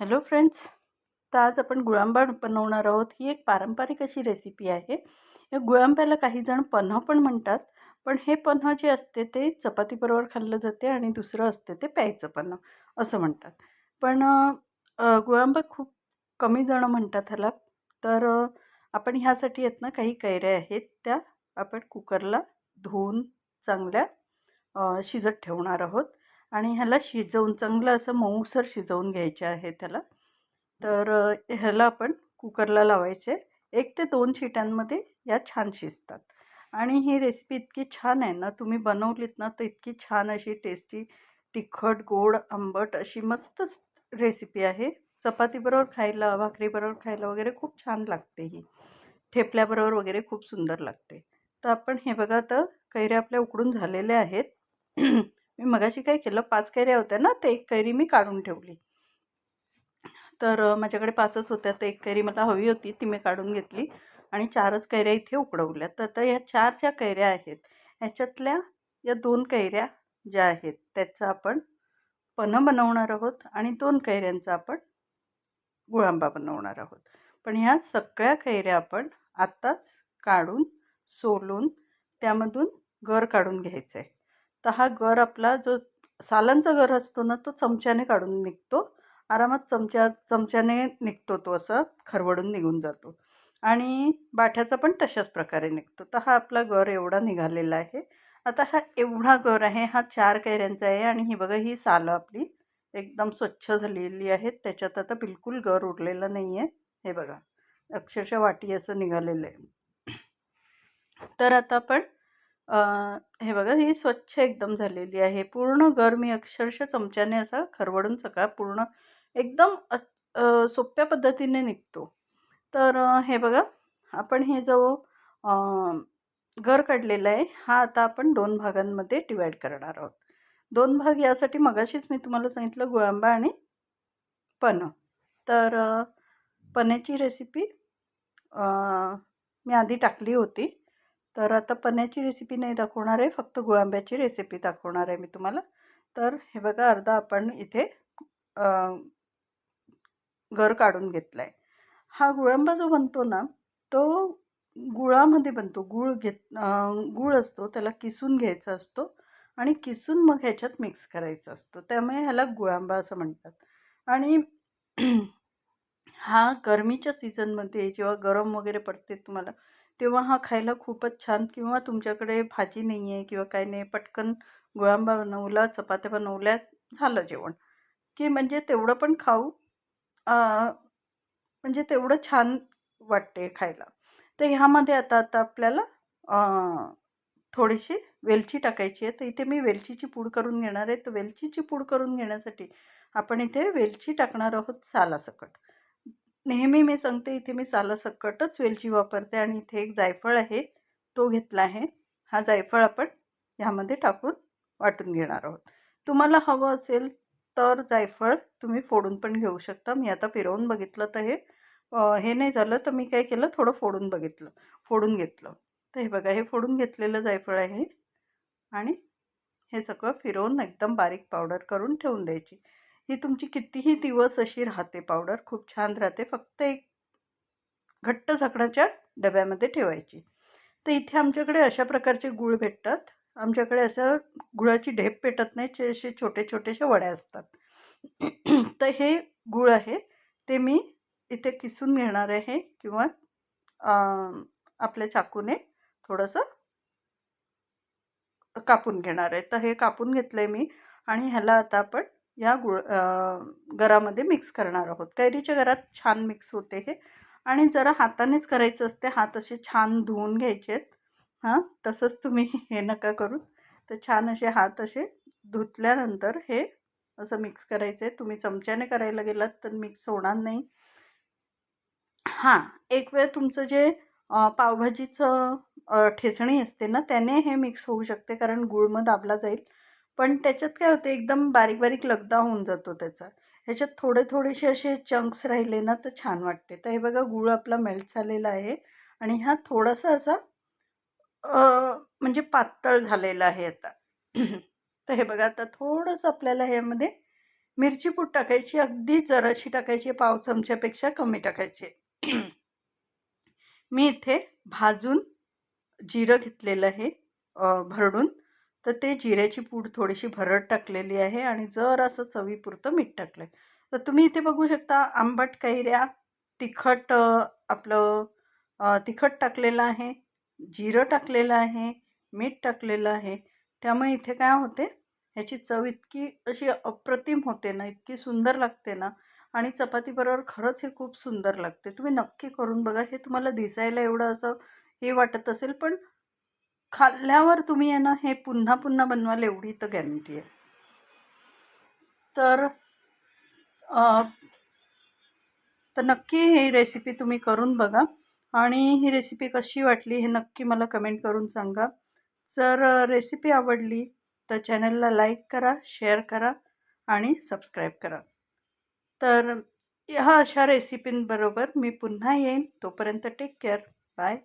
Hello friends तर आज आपण गुळांबा बनवणार आहोत. ही एक पारंपरिक अशी रेसिपी आहे. या गुळांब्याला काही जण पन्ह पण म्हणतात. पण हे पन्ह जे असते ते चपातीबरोबर खाल्लं जाते आणि दुसरं असते ते प्यायचं पन्ह असं म्हणतात. पण गुळांबा खूप कमी जणं म्हणतात ह्याला. तर आपण ह्यासाठी आहेत ना काही कैऱ्या आहेत. त्या आपण कुकरला धुवून चांगल्या शिजत ठेवणार आहोत. आणि ह्याला शिजवून चांगलं असं मऊसर शिजवून घ्यायचे आहे त्याला. तर ह्याला आपण कुकरला लावायचे. एक ते दोन शिट्यांमध्ये या छान शिजतात. आणि ही रेसिपी इतकी छान आहे ना तुम्ही बनवलीत ना तर इतकी छान अशी टेस्टी तिखट गोड आंबट अशी मस्तच रेसिपी आहे. चपातीबरोबर खायला भाकरीबरोबर खायला वगैरे खूप छान लागते ही. ठेपल्याबरोबर वगैरे खूप सुंदर लागते. तर आपण हे बघा आता कैऱ्या आपल्या उकडून झालेल्या आहेत. मी मगाशी काय केलं पाच कैऱ्या होत्या ना ते एक कैरी मी काढून ठेवली. तर माझ्याकडे पाचच होत्या तर एक कैरी मला हवी होती ती मी काढून घेतली आणि चारच कैऱ्या इथे उकडवल्या. तर आता ह्या चार ज्या कैऱ्या आहेत ह्याच्यातल्या या दोन कैऱ्या ज्या आहेत त्याचं आपण पन्ह बनवणार आहोत आणि दोन कैऱ्यांचा आपण गुळांबा बनवणार आहोत. पण ह्या सगळ्या कैऱ्या आपण आत्ताच काढून सोलून त्यामधून गर काढून घ्यायचं आहे तर हा गर आपला जो सालांचा गर असतो ना तो चमच्याने काढून निघतो. आरामात चमच्या चमच्याने निघतो तो असा खरवडून निघून जातो. आणि बाठ्याचा पण तशाच प्रकारे निघतो. तर हा आपला गर एवढा निघालेला आहे. आता हा एवढा गर आहे हा चार कैऱ्यांचा आहे आणि ही बघा ही सालं आपली एकदम स्वच्छ झालेली आहेत त्याच्यात आता बिलकुल गर उरलेला नाही आहे हे बघा अक्षरशः वाटी असं निघालेलं आहे. तर आता आपण हे बघा ही स्वच्छ एकदम झालेली आहे. पूर्ण घर मी अक्षरशः चमच्याने असा खरवडून सका पूर्ण एकदम अ सोप्या पद्धतीने निघतो. तर हे बघा आपण हे जो घर काढलेला आहे हा आता आपण दोन भागांमध्ये डिवाईड करणार आहोत. दोन भाग यासाठी मगाशीच मी तुम्हाला सांगितलं गुळांबा आणि पन्ह तर पन्याची रेसिपी मी आधी टाकली होती. तर आता पन्याची रेसिपी नाही दाखवणार आहे फक्त गुळांब्याची रेसिपी दाखवणार आहे मी तुम्हाला. तर हे बघा अर्धा आपण इथे घर काढून घेतला आहे हा गुळांबा जो बनतो ना तो गुळामध्ये बनतो. गुळ घेत गुळ असतो त्याला किसून घ्यायचा असतो आणि किसून मग ह्याच्यात मिक्स करायचा असतो. त्यामुळे ह्याला गुळांबा असं म्हणतात. आणि हा गरमीच्या सीझनमध्ये जेव्हा गरम वगैरे पडते तुम्हाला तेव्हा हा खायला खूपच छान किंवा तुमच्याकडे भाजी नाही आहे किंवा काही नाही पटकन गुळांबा बनवला चपात्या बनवल्या झालं जेवण. की म्हणजे तेवढं पण खाऊ म्हणजे तेवढं छान वाटते खायला. तर ह्यामध्ये आता आता आपल्याला थोडीशी वेलची टाकायची आहे. तर इथे मी वेलचीची पूड करून घेणार आहे. तर वेलचीची पूड करून घेण्यासाठी आपण इथे वेलची टाकणार आहोत सालासकट. नेहमी मी सांगते इथे मी सालासकटच वेलची वापरते आणि इथे एक जायफळ आहे तो घेतला आहे. हा जायफळ आपण ह्यामध्ये टाकून वाटून घेणार आहोत. तुम्हाला हवं असेल तर जायफळ तुम्ही फोडून पण घेऊ शकता. मी आता फिरवून बघितलं तर हे हे नाही झालं तर मी काय केलं थोडं फोडून बघितलं फोडून घेतलं. तर हे बघा हे फोडून घेतलेलं जायफळ आहे आणि हे सगळं फिरवून एकदम बारीक पावडर करून ठेवून द्यायची. ही तुमची कितीही दिवस अशी राहते पावडर खूप छान राहते. फक्त एक घट्ट झाकणाच्या डब्यामध्ये ठेवायची. तर इथे आमच्याकडे अशा प्रकारचे गूळ भेटतात. आमच्याकडे असं गुळाची ढेप पेटत नाही चे असे छोटे छोटेशा वड्या असतात. तर हे गूळ आहे. ते मी इथे किसून घेणार आहे किंवा आपल्या चाकूने थोडंसं कापून घेणार आहे. तर हे कापून घेतलं आहे मी आणि ह्याला आता आपण या गुळ गरामध्ये मिक्स करणार आहोत. कैरीच्या घरात छान मिक्स होते हे. आणि जरा हातानेच करायचं असते हात असे छान धुवून घ्यायचे आहेत हां तसंच तुम्ही हे नका करू. तर छान असे हात असे धुतल्यानंतर हे असं मिक्स करायचं आहे तुम्ही चमच्याने करायला गेलात तर मिक्स होणार नाही. हां एक वेळ तुमचं जे पावभाजीचं ठेचणी असते ना त्याने हे मिक्स होऊ शकते कारण गुळ मग दाबला जाईल. पण त्याच्यात काय होते एकदम बारीक बारीक लगदा होऊन जातो त्याचा. ह्याच्यात थोडे थोडेसे असे चंक्स राहिले ना तर छान वाटते. तर हे बघा गुळ आपला मेल्ट झालेला आहे आणि हा थोडासा असा म्हणजे पातळ झालेला आहे आता. तर हे बघा आता थोडंसं आपल्याला ह्यामध्ये मिरची पूट टाकायची अगदी जराशी टाकायची पाव चमच्यापेक्षा कमी टाकायची. मी इथे भाजून जिरं घेतलेलं आहे भरडून. तर ते जिऱ्याची पूड थोडीशी भरड टाकलेली आहे आणि जर असं चवीपुरतं मीठ टाकलं आहे तर तुम्ही इथे बघू शकता आंबट कैऱ्या तिखट आपलं तिखट टाकलेलं आहे जिरं टाकलेलं आहे मीठ टाकलेलं आहे. त्यामुळे इथे काय होते ह्याची चव इतकी अशी अप्रतिम होते ना इतकी सुंदर लागते ना आणि चपातीबरोबर खरंच हे खूप सुंदर लागते. तुम्ही नक्की करून बघा हे तुम्हाला दिसायला एवढं असं हे वाटत असेल पण खाल्ल्यावर तुम्ही आहे ना हे पुन्हा पुन्हा बनवाल एवढी तर गॅरंटी आहे. तर तर नक्की ही रेसिपी तुम्ही करून बघा आणि ही रेसिपी कशी वाटली हे नक्की मला कमेंट करून सांगा. जर रेसिपी आवडली तर चॅनलला लाईक करा शेअर करा आणि सबस्क्राईब करा. तर ह्या अशा रेसिपींबरोबर मी पुन्हा येईन. तोपर्यंत टेक केअर बाय